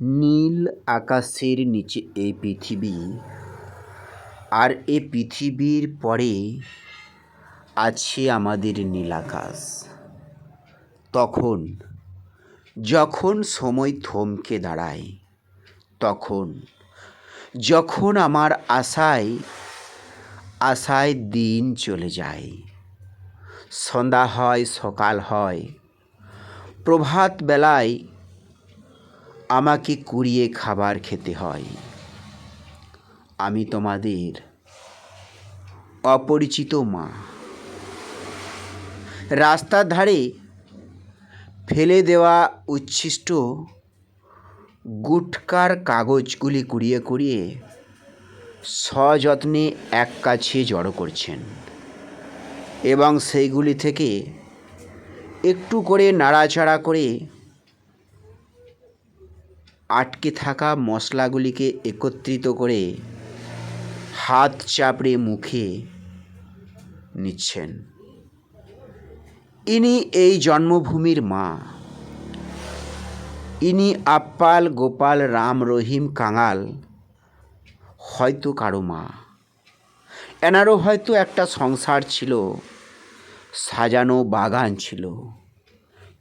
নীল আকাশের নিচে এই পৃথিবী আর এ পৃথিবীর পরে আছে আমাদের নীল আকাশ। তখন, যখন সময় থমকে দাঁড়ায়, তখন, যখন আমার আশায় আশায় দিন চলে যায়। সন্ধ্যা হয়, সকাল হয় প্রভাত বেলায় আমাকে কুড়িয়ে খাবার খেতে হয়। আমি তোমাদের অপরিচিত মা। রাস্তার ধারে ফেলে দেওয়া উচ্ছিষ্ট গুটকার কাগজগুলি কুড়িয়ে কুড়িয়ে সযত্নে এক কাছে জড়ো করছেন এবং সেইগুলি থেকে একটু করে নাড়াচাড়া করে আটকে থাকা মশলাগুলিকে একত্রিত করে হাত চাপড়ে মুখে নিচ্ছেন। ইনি এই জন্মভূমির মা। ইনি আপ্পাল গোপাল রাম রহিম কাঙাল, হয়তো কারও মা। এনারও হয়তো একটা সংসার ছিল, সাজানো বাগান ছিল,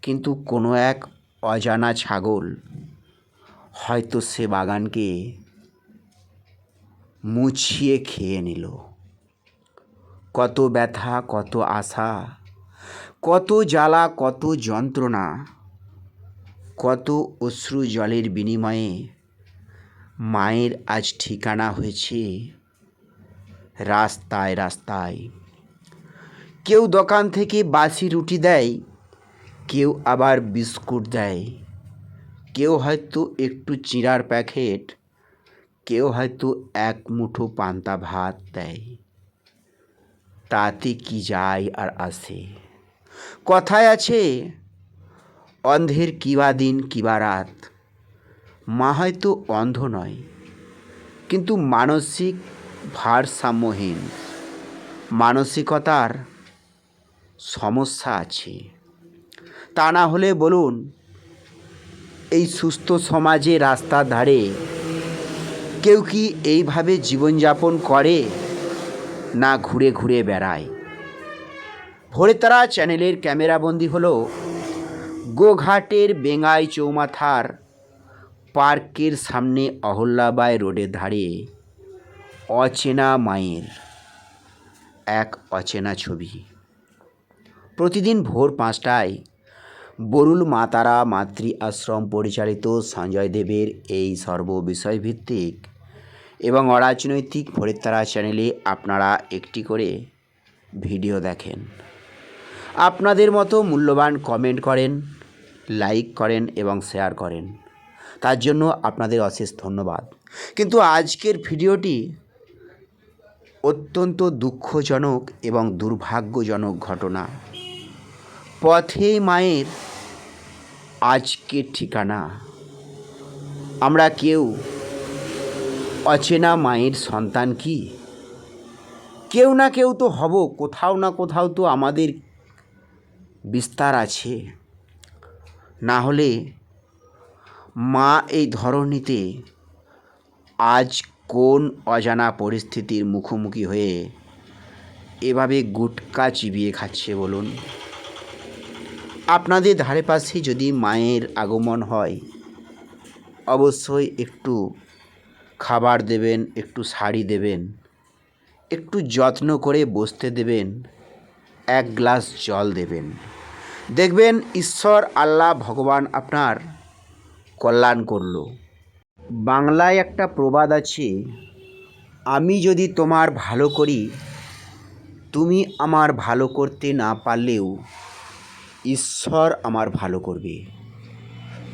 কিন্তু কোনো এক অজানা ছাগল হয়তো সে বাগানকে মুছিয়ে খেয়ে নিল। কত ব্যথা, কত আশা, কত জ্বালা, কত যন্ত্রণা, কত অশ্রু জলের বিনিময়ে মায়ের আজ ঠিকানা হয়েছে রাস্তায় রাস্তায়। কেউ দোকান থেকে বাসি রুটি দেয়, কেউ আবার বিস্কুট দেয়। কেউ হয়তো একটু চিঁড়ার প্যাকেট, কেউ হয়তো এক মুঠো পান্তা ভাত দেয়। তাতে কি যায় আর আসে? কথায় আছে, অন্ধের কিবা দিন, কিবা রাত। মা হয়তো অন্ধ নয়, কিন্তু মানসিক ভারসাম্যহীন। মানসিকতার সমস্যা আছে। তা না হলে বলুন এই সুস্থ সমাজে রাস্তার ধারে। কেউ কি এইভাবে জীবনযাপন করে, না ঘুরে ঘুরে বেড়ায়? ভোরে তারা চ্যানেলের ক্যামেরাবন্দি হলো গোঘাটের বেঙ্গাই চৌমাথার পার্কের সামনে অহল্যাবাই রোডের ধারে অচেনা মায়ের এক অচেনা ছবি। প্রতিদিন ভোর পাঁচটায় বরুল মাতারা মাতৃ আশ্রম পরিচালিত সঞ্জয় দেবের এই সর্ববিষয়ভিত্তিক এবং অরাজনৈতিক ভোরের তারা চ্যানেলে আপনারা একটি করে ভিডিও দেখেন। আপনাদের মতো মূল্যবান কমেন্ট করেন, লাইক করেন এবং শেয়ার করেন। তার জন্য আপনাদের অশেষ ধন্যবাদ। কিন্তু আজকের ভিডিওটি অত্যন্ত দুঃখজনক এবং দুর্ভাগ্যজনক ঘটনা। পথে মায়ের আজকের ঠিকানা। আমরা কেউ অচেনা মায়ের সন্তান কি? কেউ না কেউ তো হব, কোথাও না কোথাও তো আমাদের বিস্তার আছে। না হলে মা এই ধরনীতে আজ কোন অজানা পরিস্থিতির মুখোমুখি হয়ে এভাবে গুটকা চিবিয়ে খাচ্ছে বলুন? আপনাদের ধারে পাশে যদি মায়ের আগমন হয়, অবশ্যই একটু খাবার দেবেন, একটু শাড়ি দেবেন, একটু যত্ন করে বসতে দেবেন, এক গ্লাস জল দেবেন। দেখবেন ঈশ্বর আল্লাহ ভগবান আপনার কল্যাণ করল। বাংলায় একটা প্রবাদ আছে, আমি যদি তোমার ভালো করি, তুমি আমার ভালো করতে না পারলেও ঈশ্বর আমার ভালো করবে।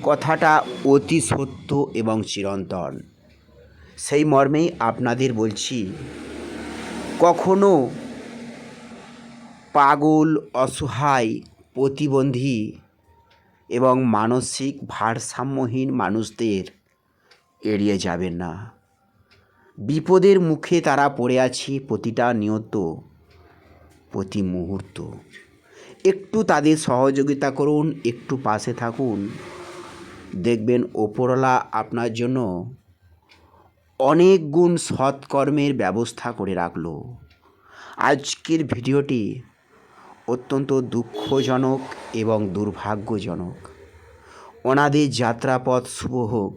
কথাটা অতি সত্য এবং চিরন্তন। সেই মর্মেই আপনাদের বলছি, কখনো পাগল, অসহায়, প্রতিবন্ধী এবং মানসিক ভারসাম্যহীন মানুষদের এড়িয়ে যাবেন না। বিপদের মুখে তারা পড়ে আছে প্রতিটা নিয়ত প্রতি মুহূর্ত একটু তাদের সহযোগিতা করুন, একটু পাশে থাকুন। দেখবেন ওপরওয়ালা আপনার জন্য অনেক গুণ সৎকর্মের ব্যবস্থা করে রাখল। আজকের ভিডিওটি অত্যন্ত দুঃখজনক এবং দুর্ভাগ্যজনক। ওনাদের যাত্রাপথ শুভ হোক।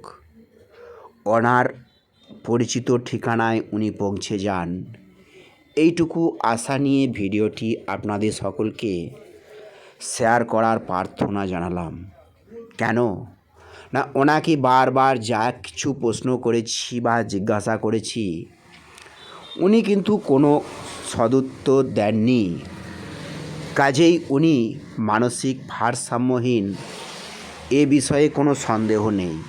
ওনার পরিচিত ঠিকানায় উনি পৌঁছে যান। এইটুকু আশা নিয়ে ভিডিওটি আপনাদের সকলকে শেয়ার করার প্রার্থনা জানালাম। কেন? না, ওনাকে বারবার যা কিছু প্রশ্ন করেছি বা জিজ্ঞাসা করেছি, উনি কিন্তু কোনো সদুত্তর দেননি। কাজেই উনি মানসিক ভারসাম্যহীন, এ বিষয়ে কোনো সন্দেহ নেই।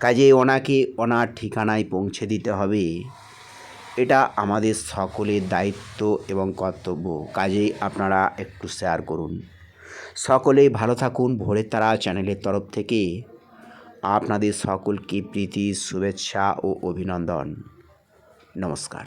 কাজেই ওনাকে ওনার ঠিকানায় পৌঁছে দিতে হবে। এটা আমাদের সকলের দায়িত্ব এবং কর্তব্য। কাজেই আপনারা একটু শেয়ার করুন। সকলেই ভালো থাকুন। ভোরের তারা চ্যানেলের তরফ থেকে আপনাদের সকলকে প্রীতি, শুভেচ্ছা ও অভিনন্দন। নমস্কার।